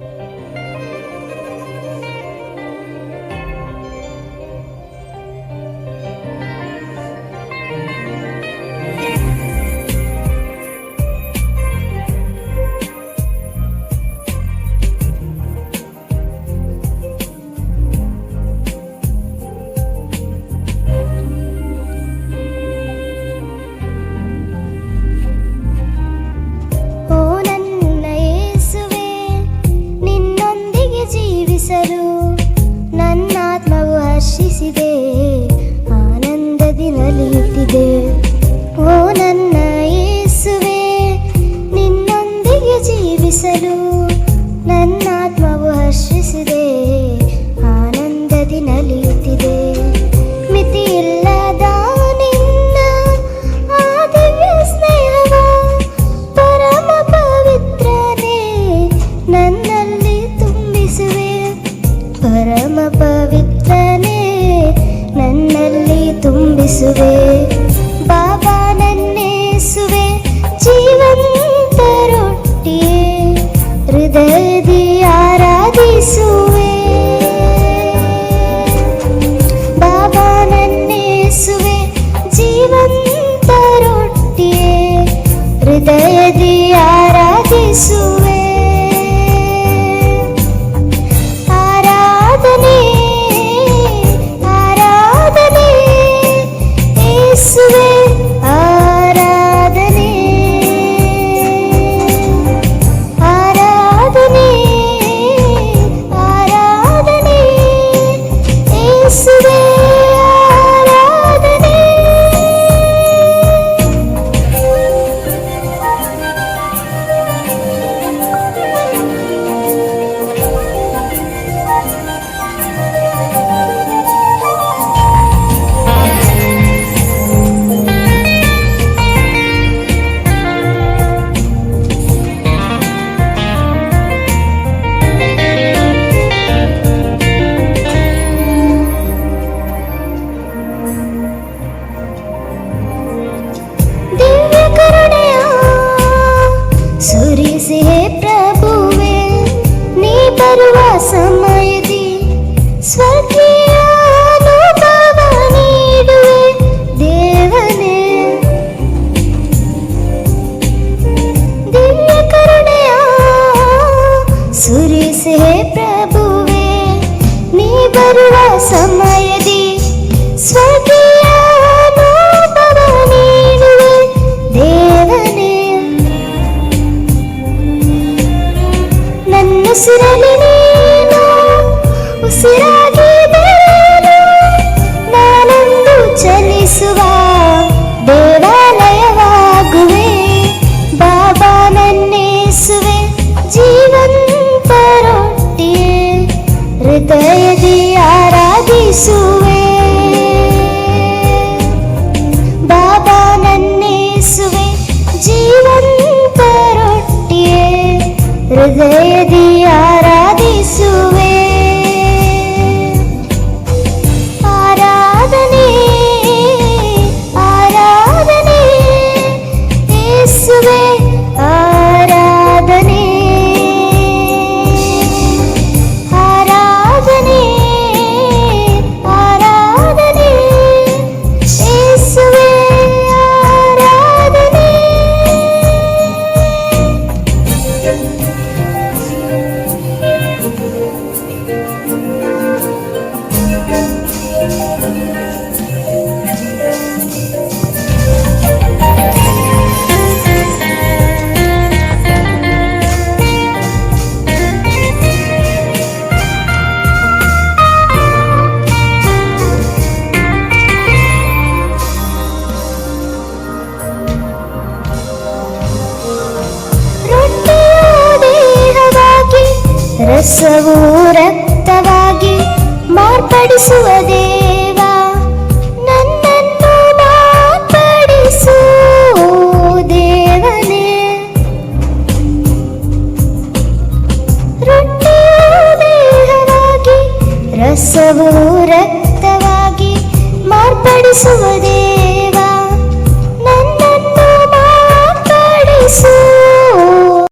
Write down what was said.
Bye. യേസുവേ Baba നന്നേസുവേ ജീവൻ തരൊട്ടിയേ ഹൃദയതി ആരാധിസുവേ ബാബാ നന്നേസുവേ ജീവൻ തരൊട്ടിയേ ഹൃദയതി ആരാധിസുവേ ಬರುವ ಸಮಯದಿ ಸ್ವಕೀಯ ದೇವನೇ ನನ್ನುಸಿರಲಿ యేసువే. బాబా నన్నేసువే. జీవంత రొట్టె హృదయది ರಸವು ರಕ್ತವಾಗಿ ಮಾರ್ಪಡಿಸುವ ದೇವ, ನನ್ನನ್ನು ಮಾರ್ಪಡಿಸು ದೇವನೇ. ರೊಟ್ಟಿಯು ದೇಹವಾಗಿ, ರಸವು ರಕ್ತವಾಗಿ ಮಾರ್ಪಡಿಸುವ ದೇವ, ನನ್ನನ್ನು ಮಾರ್ಪಡಿಸು